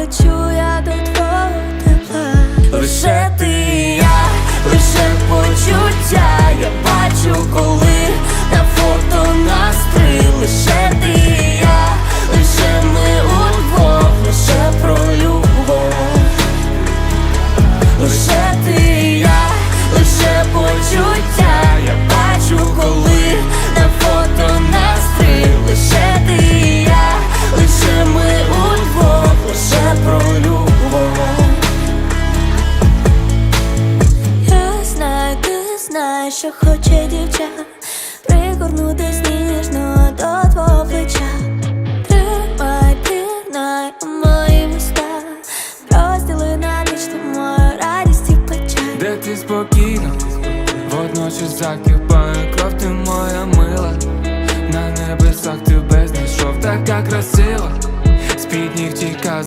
the choice ти знаєш, що хоче дівча. Пригорнутись ніжно до твого плеча. Тримай, пірнай у мої вуста Розділи на ти мою радість і печаль. Де ти спокійно, водночас закипає кров, ти моя мила. На небесах тебе знайшов така красива,